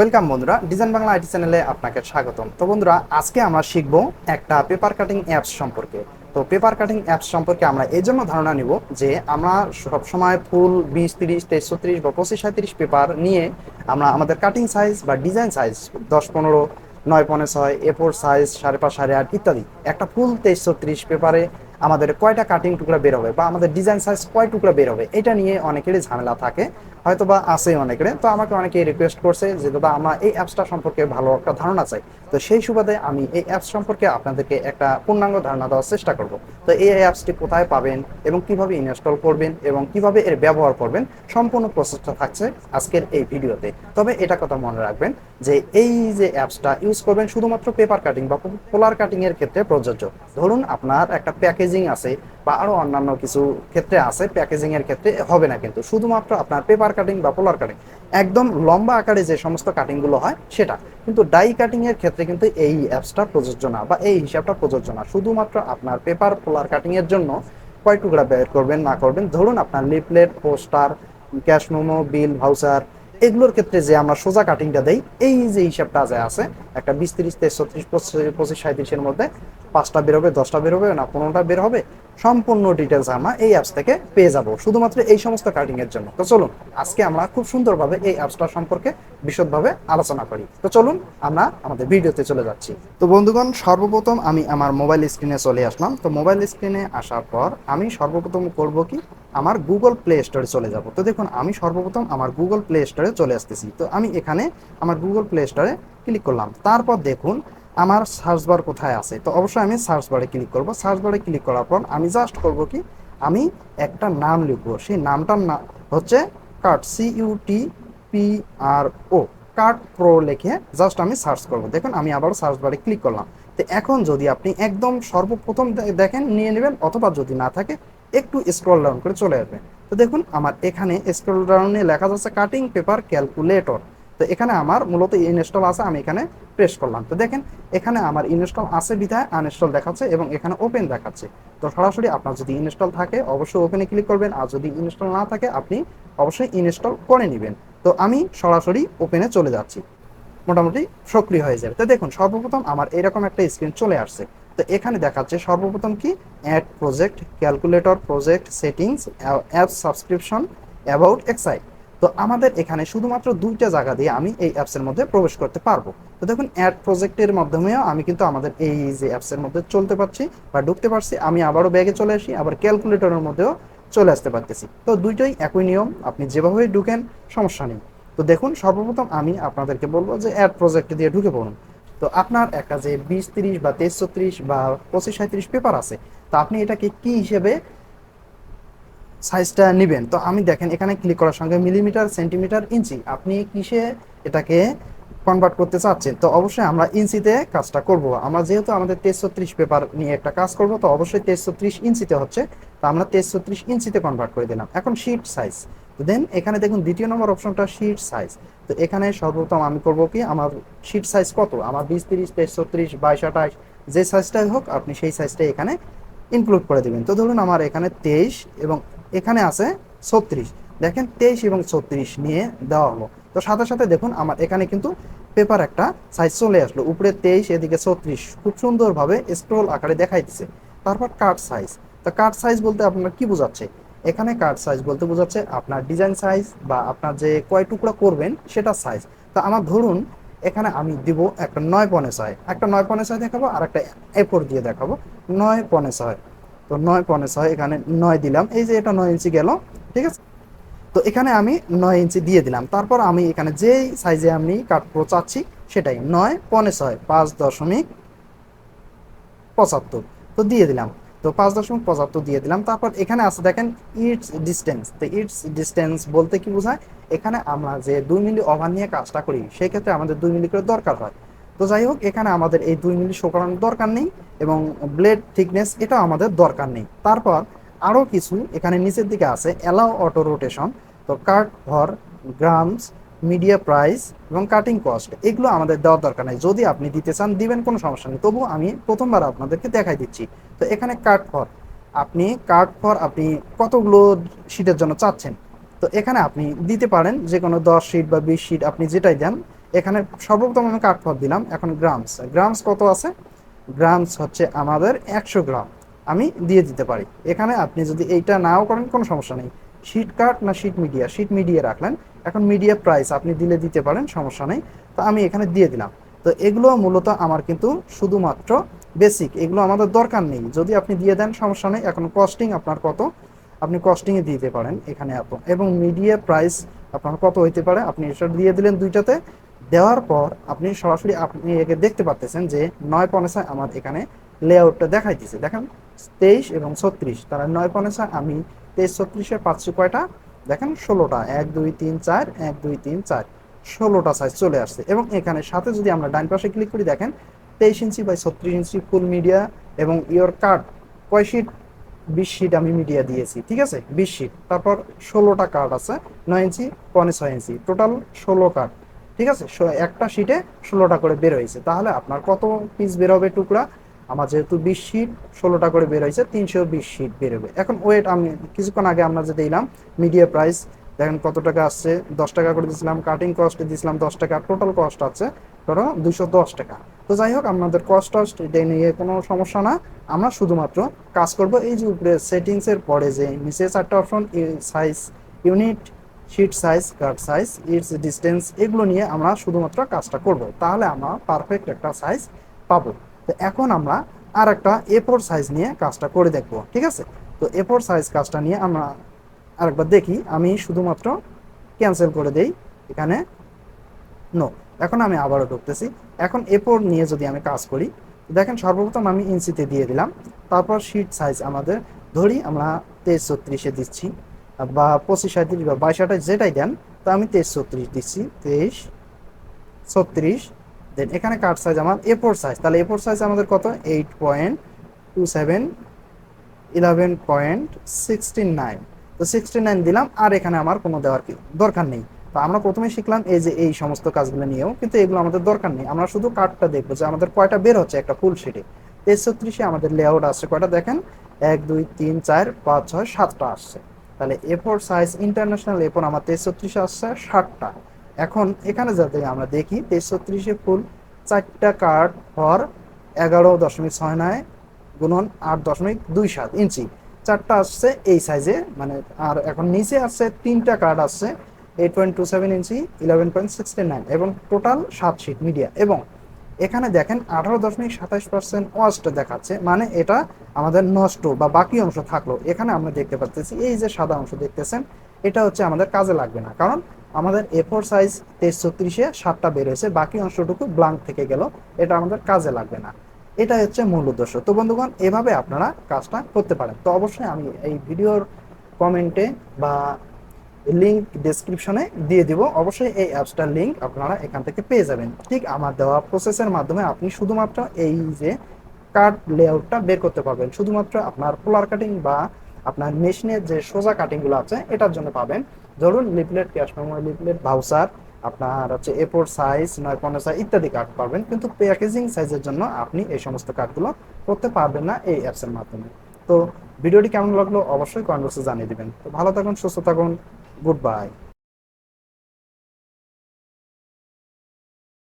Welcome বন্ধুরা, design Bangla IT চ্যানেলে আপনাকে স্বাগতম। তো বন্ধুরা, আজকে আমরা শিখব একটা পেপার কাটিং অ্যাপস সম্পর্কে। তো পেপার কাটিং অ্যাপস সম্পর্কে আমরা এই জন্য ধারণা নিব যে আমরা সবসময় ফুল বিশ, তিরিশ, তেইশ, ছত্রিশ বা পঁচিশ সাঁত্রিশ পেপার নিয়ে আমরা আমাদের কাটিং সাইজ বা ডিজাইন সাইজ দশ, পনেরো, নয়, পনেরো, ছয়, এ ফোর সাইজ, সাড়ে পাঁচ, সাড়ে আট ইত্যাদি। একটা ফুল তেইশ, ছত্রিশ পেপারে আমাদের কয়টা কাটিং টুকরা বের হবে বা আমাদের ডিজাইন সাইজ কয় টুকরা বের হবে, এটা নিয়ে অনেকেরই ঝামেলা থাকে। হয়তো বা আছে অনেকের। তো আমাকে অনেকে রিকোয়েস্ট করছে যে, দাদা, আমরা এই অ্যাপসটা সম্পর্কে ভালো একটা ধারণা চাই। তো সেই সুবাদে আমি এই অ্যাপস সম্পর্কে আপনাদেরকে একটা পূর্ণাঙ্গ ধারণা দেওয়ার চেষ্টা করব। তো এই অ্যাপসটি কোথায় পাবেন এবং কীভাবে ইনস্টল করবেন এবং কীভাবে এর ব্যবহার করবেন, সম্পূর্ণ প্রসেসটা থাকছে আজকের এই ভিডিওতে। তবে এটা কথা মনে রাখবেন যে, এই যে অ্যাপসটা ইউজ করবেন শুধুমাত্র পেপার কাটিং বা পোলার কাটিং এর ক্ষেত্রে প্রযোজ্য। ধরুন, আপনার একটা প্যাকেজিং আছে বা আরও অন্যান্য কিছু ক্ষেত্রে আছে প্যাকেজিং এর ক্ষেত্রে হবে না কিন্তু। শুধুমাত্র আপনার পেপার কাটিং বা পোলার কাটিং একদম লম্বা আকারে যে সমস্ত কাটিংগুলো হয় সেটা। কিন্তু ডাই কাটিং এর ক্ষেত্রে কিন্তু এই অ্যাপসটা প্রযোজ্য না বা এই হিসাবটা প্রযোজ্য না। শুধুমাত্র আপনার পেপার পোলার এর জন্য কয় টুকরা বের করবেন, না করবেন? ধরুন আপনার leaflet poster cash memo bill voucher এগুলোর ক্ষেত্রে যে আমরা সোজা কাটিংটা দেই, এই যে হিসাবটা আছে, একটা বিশ তিরিশ, তেইশ ছত্রিশ পঁচিশ সাঁত্রিশের মধ্যে পাঁচটা বের হবে, দশটা বের হবে, না পনেরোটা বের হবে, সম্পূর্ণ ডিটেলস আমরা এই অ্যাপস থেকে পেয়ে যাব। শুধুমাত্র এই সমস্ত কাটিং এর জন্য। তো চলুন, আজকে আমরা খুব সুন্দরভাবে এই অ্যাপসটা সম্পর্কে বিশদভাবে আলোচনা করি। তো চলুন, আমরা আমাদের ভিডিওতে চলে যাচ্ছি। তো বন্ধুগণ, সর্বপ্রথম আমি আমার মোবাইল স্ক্রিনে চলে আসলাম। তো মোবাইল স্ক্রিনে আসার পর আমি সর্বপ্রথম করব কি? আমার গুগল প্লে স্টোরে চলে যাব। তো দেখুন, আমি সর্বপ্রথম আমার গুগল প্লে স্টোরে চলে আসতেছি। তো আমি এখানে আমার গুগল প্লে স্টোরে ক্লিক করলাম। তারপর দেখুন আমার সার্চ বার কোথায় আছে? তো অবশ্যই আমি সার্চ বারে ক্লিক করব। সার্চ বারে ক্লিক করার পর আমি জাস্ট করব কি? আমি একটা নাম লিখব। সেই নামটার নাম হচ্ছে cut C U T P R O cut pro লিখে জাস্ট আমি সার্চ করব। দেখুন, আমি আবার সার্চ বারে ক্লিক করলাম। তো এখন যদি আপনি একদম সর্বপ্রথম দেখেন, নিয়ে নেবেন, অথবা যদি না থাকে, একটু স্ক্রল ডাউন করে চলে আসবেন। তো দেখুন, আমার এখানে স্ক্রল ডাউনে লেখা যাচ্ছে কাটিং পেপার ক্যালকুলেটর তো এখানে আমার মূলত ইনস্টল আছে, আমি এখানে প্রেস করলাম। তো দেখেন, এখানে আমার ইনস্টল আছে বিধায় আনইনস্টল দেখাচ্ছে এবং এখানে ওপেন দেখাচ্ছে। তো সরাসরি আপনার যদি ইনস্টল থাকে, অবশ্যই ওপেনে ক্লিক করবেন, আর যদি ইনস্টল না থাকে, আপনি অবশ্যই ইনস্টল করে নেবেন। তো আমি সরাসরি ওপেনে চলে যাচ্ছি। মোটামুটি সক্রিয় হয়ে যাবে। তো দেখুন, সর্বপ্রথম আমার এরকম একটা স্ক্রিন চলে আসছে। তো এখানে দেখাচ্ছে সর্বপ্রথম কি? Add project calculator project settings app subscription about excite তো আমাদের এখানে শুধুমাত্র দুইটা জায়গা দিয়ে আমি এই অ্যাপসের মধ্যে প্রবেশ করতে পারব। তো দেখুন অ্যাড প্রজেক্টের মাধ্যমেও আমি কিন্তু আমাদের এই যে অ্যাপসের মধ্যে চলতে পারছি বা ঢুকতে পারছি। আমি আবারও ব্যাগে চলে আসি, আবার ক্যালকুলেটরের মধ্যেও চলে আসতে পারতেছি। তো দুইটাই একই নিয়ম, আপনি যেভাবে ঢুকেন, সমস্যা নেই। তো দেখুন, সর্বপ্রথম আমি আপনাদেরকে বলব যে অ্যাড প্রজেক্ট দিয়ে ঢুকে পড়ুন। তো আপনার একটা যে বিশ, তিরিশ বা তেইশ ছত্রিশ বা পঁচিশ সাঁত্রিশ পেপার আছে, তো আপনি এটাকে কি হিসেবে সাইজটা নেবেন। তো আমি দেখেন, এখানে ক্লিক করার সঙ্গে মিলিমিটার সেন্টিমিটার ইঞ্চি আপনি কিসে এটাকে কনভার্ট করতে চাচ্ছেন? তো অবশ্যই আমরা ইঞ্চিতে কাজটা করব। আমরা যেহেতু আমাদের তেইশশো ত্রিশ পেপার নিয়ে একটা কাজ করব, তো অবশ্যই তেইশশো ত্রিশ ইঞ্চিতে হচ্ছে। তো আমরা তেইশশো ত্রিশ ইঞ্চিতে কনভার্ট করে দিলাম। এখন শিট সাইজ তো দেন এখানে দেখুন, দ্বিতীয় নম্বর অপশনটা শিট সাইজ তো এখানে সর্বপ্রথম আমি করব কি, আমার শিট সাইজ কত? আমার বিশ তিরিশ, তেইশ ছত্রিশ, বাইশ আঠাশ, যে সাইজটাই হোক, আপনি সেই সাইজটাই এখানে ইনক্লুড করে দিবেন। তো ধরুন, আমার এখানে তেইশ এবং এখানে আছে ছত্রিশ। দেখেন তেইশ এবং ছত্রিশ নিয়ে দেওয়া হলো। তো সাথে সাথে দেখুন, আমার এখানে কিন্তু পেপার একটা সাইজ চলে আসলো। উপরে তেইশ, এদিকে ছত্রিশ। খুব সুন্দরভাবে স্ক্রোল আকারে দেখাইতেছে। তারপর কার্ড সাইজ তো কার্ড সাইজ বলতে আপনার কি বোঝাচ্ছে? এখানে কার্ড সাইজ বলতে বোঝাচ্ছে আপনার ডিজাইন সাইজ বা আপনার যে কয় টুকরা করবেন, সেটা সাইজ তো আমার ধরুন, এখানে আমি দিব একটা নয় পনে ছয়। একটা নয় পনে ছয় দেখাবো আর একটা এপর দিয়ে দেখাবো। নয় পনে ছয়। তো নয় পনে ছয়, এখানে নয় দিলাম। এই যে এটা নয় ইঞ্চি গেল, ঠিক আছে? তো এখানে আমি নয় ইঞ্চি দিয়ে দিলাম। তারপর আমি এখানে যেই সাইজে আমি কাটবো চাচ্ছি, সেটাই নয় পনে ছয়, পাঁচ দশমিক পঁচাত্তর। তো দিয়ে দিলাম। তো পাঁচ দশমিক পঁচাত্তর দিয়ে দিলাম। তারপর এখানে আছে, দেখেন ইটস ডিস্টেন্স তো ইটস ডিস্টেন্স বলতে কি বোঝায়? এখানে আমরা যে দুই মিলি ওভার নিয়ে কাজটা করি সেই ক্ষেত্রে আমাদের দুই মিলি করে দরকার হয়। তো যাই হোক, এখানে আমাদের এই দুই মিলি শো করানোর দরকার নেই এবং ব্লেড থিকনেস এটাও আমাদের দরকার নেই। তারপর আরও কিছু এখানে নিচের দিকে আছে অ্যালাউ অটো রোটেশন তো cut for grams media price এবং কাটিং কস্ট এগুলো আমাদের দেওয়ার দরকার নেই। যদি আপনি দিতে চান, দিবেন, কোনো সমস্যা নেই। তবু আমি প্রথমবার আপনাদেরকে দেখাই দিচ্ছি। তো এখানে কাট ফর আপনি কাট ফর আপনি কতগুলো শিটের জন্য চাচ্ছেন? তো এখানে আপনি দিতে পারেন যে কোনো দশ শিট বা বিশ শিট আপনি যেটাই দেন এখানে সর্বপ্রথম আমি কাঠ পথ দিলাম, এখন গ্রামস গ্রামস কত আছে? গ্রামস হচ্ছে আমাদের একশো গ্রাম। আমি দিয়ে দিতে পারি। এখানে আপনি যদি এইটা নাও করেন, কোনো সমস্যা নেই। শিট কার্ড না শিট মিডিয়া শিট মিডিয়া রাখলেন। এখন মিডিয়া প্রাইস আপনি দিলে দিতে পারেন, সমস্যা নেই। তো আমি এখানে দিয়ে দিলাম। তো এগুলো মূলত আমার কিন্তু শুধুমাত্র বেসিক এগুলো আমাদের দরকার নেই। যদি আপনি দিয়ে দেন, সমস্যা নেই। এখন কস্টিং আপনার কত? আপনি কস্টিংয়ে দিতে পারেন এখানে এবং মিডিয়া প্রাইস আপনার কত হইতে পারে? আপনি এটা দিয়ে দিলেন দুইটাতে। দেওয়ার পর আপনি সরাসরি আপনি একে দেখতে পারতেছেন যে নয় পনেসা আমার এখানে লেআউটটা দেখাইতেছে। দেখেন, তেইশ এবং ছত্রিশ, তারা নয় পনেসা, আমি তেইশ, ছত্রিশে পাচ্ছি কয়টা? দেখেন, ষোলোটা। এক, দুই, তিন, চার, এক, দুই, তিন, চার। ষোলোটা সাইজ চলে আসছে। এবং এখানে সাথে যদি আমরা ডান পাশে ক্লিক করি, দেখেন, তেইশ ইঞ্চি বাই ছত্রিশ ইঞ্চি ফুল মিডিয়া এবং ইয়োর কার্ড কয় শিট বিশ শিট আমি মিডিয়া দিয়েছি, ঠিক আছে? বিশ শিট তারপর ষোলোটা কার্ড আছে, নয় ইঞ্চি পনে ছয় ইঞ্চি। টোটাল ষোলো কার্ড ঠিক আছে? একটা শিটে ষোলোটা করে বের হয়েছে। তাহলে আপনার কত পিস বের হবে টুকরা? আমার যেহেতু বিশ শিট ষোলোটা করে বের হয়েছে, তিনশো বিশ শিট বেরোবে এখন ওয়েট আমি কিছুক্ষণ আগে আমরা যে দিলাম মিডিয়া প্রাইস দেখেন কত টাকা আসছে? দশ টাকা করে দিয়েছিলাম কাটিং কস্ট দিয়েছিলাম দশ টাকা টোটাল কস্ট আছে ধরো দুশো দশ টাকা। তো যাই হোক, আপনাদের কস্ট টস্ট এটা নিয়ে কোনো সমস্যা না। আমরা শুধুমাত্র কাজ করব এই যে উপরে সেটিংসের পরে যে নিচে চারটা option size unit sheet size card size it's distance এগুলো নিয়ে আমরা শুধুমাত্র কাজটা করব। তাহলে আমরা পারফেক্ট একটা সাইজ পাবো। তো এখন আমরা আর একটা এ ফোর সাইজ নিয়ে কাজটা করে দেখব, ঠিক আছে? তো এ ফোর সাইজ কাজটা নিয়ে আমরা আরেকবার দেখি। আমি শুধুমাত্র ক্যান্সেল করে দেই এখানে। নো এখন আমি আবারও ঢুকতেছি। এখন এ ফোর নিয়ে যদি আমি কাজ করি, দেখেন সর্বপ্রথম আমি ইঞ্চিতে দিয়ে দিলাম। তারপর শিট সাইজ আমাদের ধরি, আমরা তেইশ ছত্রিশে দিচ্ছি। বা পঁচিশ সাঁত্রিশ বা বাইশ আঠাশ যেটাই দেন, তো আমি তেইশ ছত্রিশ দিচ্ছি তেইশ ছত্রিশ। দেন এখানে কার্ড সাইজ আমার এ ফোর সাইজ তাহলে এ ফোর সাইজ আমাদের কত? Eight point two seven eleven point sixty nine তো সিক্সটি নাইন দিলাম, আর এখানে আমার কোনো দেওয়ার কি দরকার নেই। তো আমরা প্রথমে শিখলাম এই যে এই সমস্ত কাজগুলো নিয়েও, কিন্তু এগুলো আমাদের দরকার নেই। আমরা শুধু কার্ডটা দেখব যে আমাদের কয়টা বের হচ্ছে একটা ফুল শিটে তেইশ ছত্রিশে আমাদের লেআউট আসছে কয়টা দেখেন? এক, দুই, তিন, চার, পাঁচ, ছয়, সাতটা আসছে। তাহলে A four size international A four আমার ছত্রিশে আসছে ষাটটা। এখন এখানে যাতে আমরা দেখি ছত্রিশে ফুল চারটা কার্ড ফর এগারো দশমিক ছয় নয় গুণন আট দশমিক দুই সাত ইঞ্চি। চারটা আসছে এই সাইজে মানে আর এখন নিচে আসছে তিনটা কার্ড আসছে eight point two seven inch eleven point sixty nine এবং টোটাল সাত শিট মিডিয়া এবং এখানে দেখেন আঠারো দশমিক সাতাশ পার্সেন্ট ওয়াস্ট দেখাচ্ছে মানে এটা আমাদের নষ্ট বা বাকি অংশ থাকল। এখানে আমরা দেখতে পাচ্ছি এই যে সাদা অংশ দেখতেছেন, এটা হচ্ছে আমাদের কাজে লাগবে না। কারণ আমাদের এ ফোর সাইজ তেইশ ছত্রিশে সাতটা হয়েছে, বাকি অংশটুকু ব্লাঙ্ক থেকে গেল, এটা আমাদের কাজে লাগবে না। এটা হচ্ছে মূল উদ্দেশ্য। তো বন্ধুগণ, এভাবে আপনারা কাজটা করতে পারেন। তো অবশ্যই আমি এই ভিডিওর কমেন্টে বা লিংক ডেসক্রিপশনে দিয়ে দিব। অবশ্যই এই অ্যাপসটার লিংক আপনারা এখান থেকে পেয়ে যাবেন। ঠিক আমার দেওয়া প্রসেসের মাধ্যমে আপনি শুধুমাত্র এই যে কার্ড লেআউটটা বের করতে পারবেন। শুধুমাত্র আপনার পোলার কাটিং বা আপনার মেশিনের যে সোজা কাটিংগুলো আছে, এটার জন্য পাবেন। ধরুন leaflet cash memo leaflet voucher আপনার হচ্ছে এ ফোর সাইজ নয় পনেরো সাইজ ইত্যাদি কার্ড পাবেন কিন্তু প্যাকেজিং সাইজের জন্য আপনি এই সমস্ত কার্ডগুলো করতে পারবেন না এই অ্যাপসের মাধ্যমে। তো ভিডিওটি কেমন লাগল অবশ্যই কমেন্ট বক্সে জানিয়ে দেবেন। তো ভালো থাকুন, সুস্থ থাকুন। Good bye